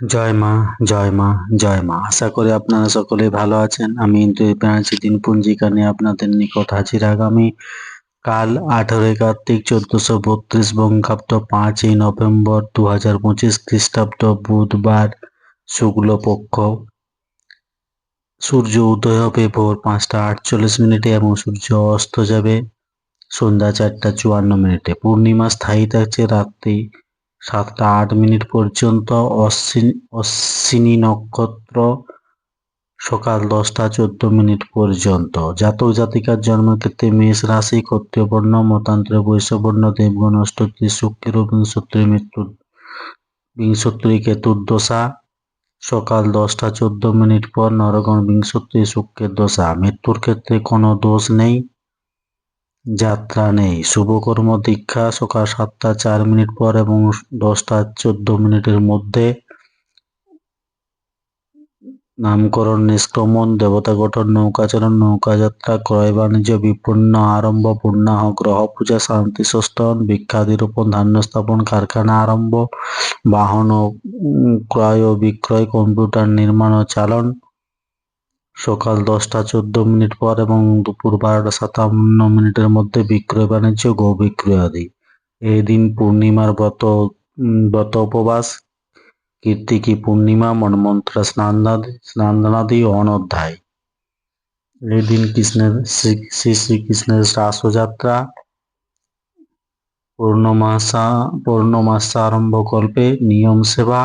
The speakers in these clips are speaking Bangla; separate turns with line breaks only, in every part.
জয় মা জয় মা জয় মা। আশা করি আপনারা সকলে ভালো আছেন। আমি ব্যানার্জি দিন পঞ্জিকা নিয়ে আপনাদের নিকট হাজির আগামী কাল আঠারোই কার্তিক চোদ্দশো বত্রিশ বঙ্গাব্দ পাঁচই নভেম্বর দু হাজার পঁচিশ খ্রিস্টাব্দ বুধবার শুক্লপক্ষ। সূর্য উদয় হবে ভোর পাঁচটা আটচল্লিশ মিনিটে এবং সূর্য অস্ত যাবে সন্ধ্যা চারটা চুয়ান্ন মিনিটে। পূর্ণিমা স্থায়ী থাকছে রাত্রি সাতটা আট মিনিট পর্যন্ত অশ্বিনী নক্ষত্র সকাল দশটা চোদ্দ মিনিট পর্যন্ত। জাতক জাতিকার জন্মক্ষেত্রে মেষ রাশি, ক্ষত্রিয়বর্ণ, মতান্তরে বৈশ্যবর্ণ, দেবগণ, অষ্টত্রী শুক্রের বিংশত্রী, মৃত্যু, বিংশত্রী কেতুর দশা সকাল দশটা চোদ্দ মিনিট পর নরগণ, বিংশত্রী, শুক্রের দশা। মৃত্যুর ক্ষেত্রে কোনো দোষ নেই। যাত্রা নেই। শুভকর্ম, দীক্ষা সকাল সাতটা চার মিনিট পর এবং দশটা চোদ্দ মিনিটের মধ্যে নামকরণ, নিষ্ক্রমণ, দেবতা গঠন নৌকাচরণ নৌকাযাত্রা ক্রয় বাণিজ্য, বিপন্ন আরম্ভ, পূর্ণাহ, গ্রহ পূজা, শান্তি সস্তন ভিক্ষাদিরোপণ ধান্য স্থাপন, কারখানা আরম্ভ, বাহন ক্রয় ও বিক্রয়, কম্পিউটার নির্মাণ ও চালন সকাল দশটা চোদ্দ মিনিট পর এবং দুপুর বারোটা সাতান্ন মিনিটের মধ্যে বিক্রয় বাণিজ্য, গো বিক্রয় আদি এই দিন পূর্ণিমার ব্রত ব্রত উপবাস কীর্তিকী পূর্ণিমা, মনমন্ত্র স্নানাদি স্নানাদি অনধ্যায়। এই দিন কৃষ্ণের, শ্রী শ্রী শ্রীকৃষ্ণের রাসযাত্রা পূর্ণমাসা পূর্ণমাসা আরম্ভ কল্পে নিয়ম সেবা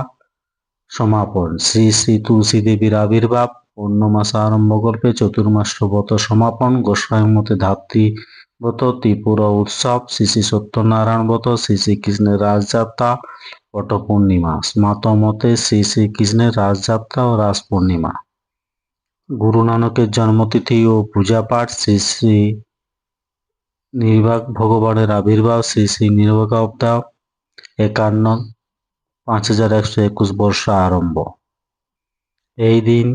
সমাপন। শ্রী শ্রী তুলসী দেবীর আবির্ভাব পূর্ণমাসা আরম্ভ করবে, চতুর্মাস ব্রত সমাপন গোস্বামী মতে ধাত্রী ব্রত, ত্রিপুরা উৎসব, শ্রী শ্রী সত্যনারায়ণ ব্রত, শ্রী শ্রীকৃষ্ণের রাজযাত্রা পট পূর্ণিমা স্মাত মতে শ্রী শ্রীকৃষ্ণের রাজযাত্রা ও রাস পূর্ণিমা গুরু নানকের জন্মতিথি ও পূজা পাঠ শ্রী শ্রী নির্বাক ভগবানের আবির্ভাব, শ্রী শ্রী নির্বাক অবতার একান্ন, পাঁচ হাজার একশো একুশ বর্ষ আরম্ভ। এই দিন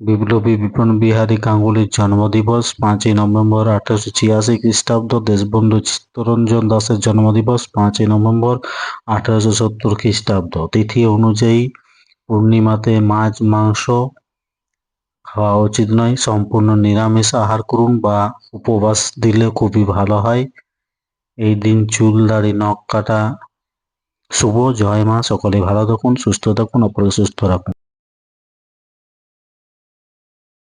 বিপ্লবী বিপিন বিহারী গাঙ্গুলির জন্মদিবস পাঁচই নভেম্বর আঠারোশো ছিয়াশি খ্রিস্টাব্দ দেশবন্ধু চিত্তরঞ্জন দাসের জন্মদিবস পাঁচই নভেম্বর আঠারোশো সত্তর খ্রিস্টাব্দ। তিথি অনুযায়ী পূর্ণিমাতে মাছ, মাংস খাওয়া উচিত নয়, সম্পূর্ণ নিরামিষ আহার করুন বা উপবাস দিলে খুবই ভালো হয়। এই দিন চুল, দাড়ি, নখ কাটা শুভ, জয় মা, সকলে ভালো থাকুন, সুস্থ থাকুন, অপরকে সুস্থ রাখুন।